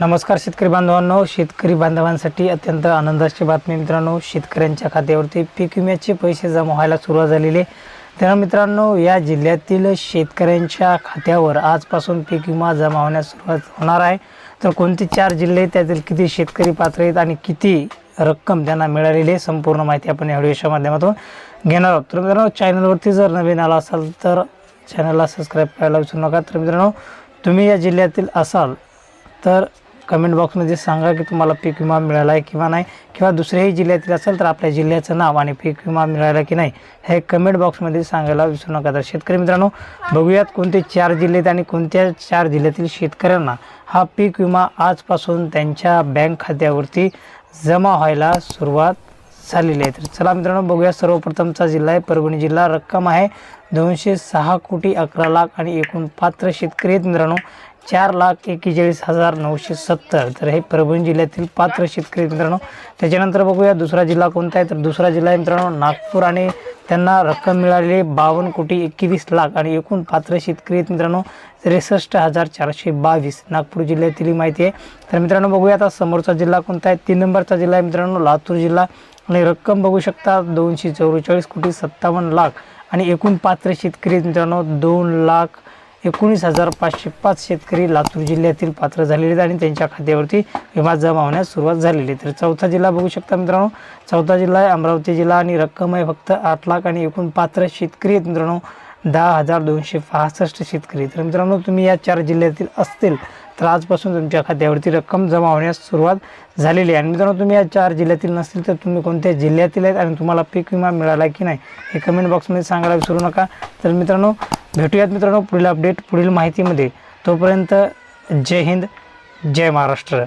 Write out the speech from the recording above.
नमस्कार शेतकरी बांधवांनो शेतकरी बांधवांसाठी अत्यंत आनंदाची बातमी मित्रांनो शेतकऱ्यांच्या खात्यावरती पीक विम्याचे पैसे जमा व्हायला सुरुवात झालेली आहे. त्यामुळे मित्रांनो या जिल्ह्यातील शेतकऱ्यांच्या खात्यावर आजपासून पीक विमा जमा होण्यास सुरुवात होणार आहे. तर कोणते चार जिल्हे त्यातील किती शेतकरी पात्र आहेत आणि किती रक्कम त्यांना मिळालेली आहे संपूर्ण माहिती आपण या व्हिडिओच्या माध्यमातून घेणार आहोत. तर मित्रांनो चॅनलवरती जर नवीन आला असाल तर चॅनलला सबस्क्राईब करायला विसरू नका. तर मित्रांनो तुम्ही या जिल्ह्यातील असाल तर कमेंट बॉक्समध्ये सांगा की तुम्हाला पीक विमा मिळाला आहे किंवा नाही. किंवा दुसऱ्याही जिल्ह्यातील असेल तर आपल्या जिल्ह्याचं नाव आणि पीक विमा मिळाला की नाही हे कमेंट बॉक्समध्ये सांगायला विसरू नका. तर शेतकरी मित्रांनो बघूयात कोणते चार जिल्ह्यात आणि कोणत्या चार जिल्ह्यातील शेतकऱ्यांना हा पीक विमा आजपासून त्यांच्या बँक खात्यावरती जमा व्हायला सुरुवात झालेली आहेत तर चला मित्रांनो बघूया सर्वप्रथमचा जिल्हा आहे. परभणी जिल्हा रक्कम आहे दोनशे सहा कोटी अकरा लाख आणि एकूण पात्र शेतकरी आहेत मित्रांनो चार लाख एक्केचाळीस हजार नऊशे सत्तर. तर हे परभणी जिल्ह्यातील पात्र शेतकरी मित्रांनो. त्याच्यानंतर बघूया दुसरा जिल्हा कोणता आहे. तर दुसरा जिल्हा आहे मित्रांनो नागपूर आणि त्यांना रक्कम मिळालेली बावन्न कोटी एकवीस लाख आणि एकूण पात्र शेतकरी आहेत मित्रांनो त्रेसष्ट हजार चारशे बावीस. नागपूर जिल्ह्यातील माहिती आहे. तर मित्रांनो बघूया आता समोरचा जिल्हा कोणता आहे. तीन नंबरचा जिल्हा आहे मित्रांनो लातूर जिल्हा. आणि रक्कम बघू शकता दोनशे चौवेचाळीस कोटी सत्तावन्न लाख. आणि एकूण पात्र शेतकरी मित्रांनो दोन लाख एकोणीस हजार पाचशे पाच शेतकरी लातूर जिल्ह्यातील पात्र झालेले आहेत आणि त्यांच्या खात्यावरती विमा जमा होण्यास सुरुवात झालेली आहे. तर चौथा जिल्हा बघू शकता मित्रांनो. चौथा जिल्हा आहे अमरावती जिल्हा आणि रक्कम आहे फक्त आठ लाख आणि एकूण पात्र शेतकरी आहेत मित्रांनो. दहा हजार दोनशे पासष्ट शेतकरी. तर मित्रांनो तुम्ही या चार जिल्ह्यातील असतील तर आजपासून तुमच्या खात्यावरती रक्कम जमा होण्यास सुरुवात झालेली आहे. आणि मित्रांनो तुम्ही या चार जिल्ह्यातील नसतील तर तुम्ही कोणत्या जिल्ह्यातील आहेत आणि तुम्हाला पीक विमा मिळाला की नाही हे कमेंट बॉक्समध्ये सांगायला विसरू नका. तर मित्रांनो भेटूयात मित्रांनो पुढील अपडेट पुढील माहितीमध्ये. तोपर्यंत जय हिंद जय महाराष्ट्र.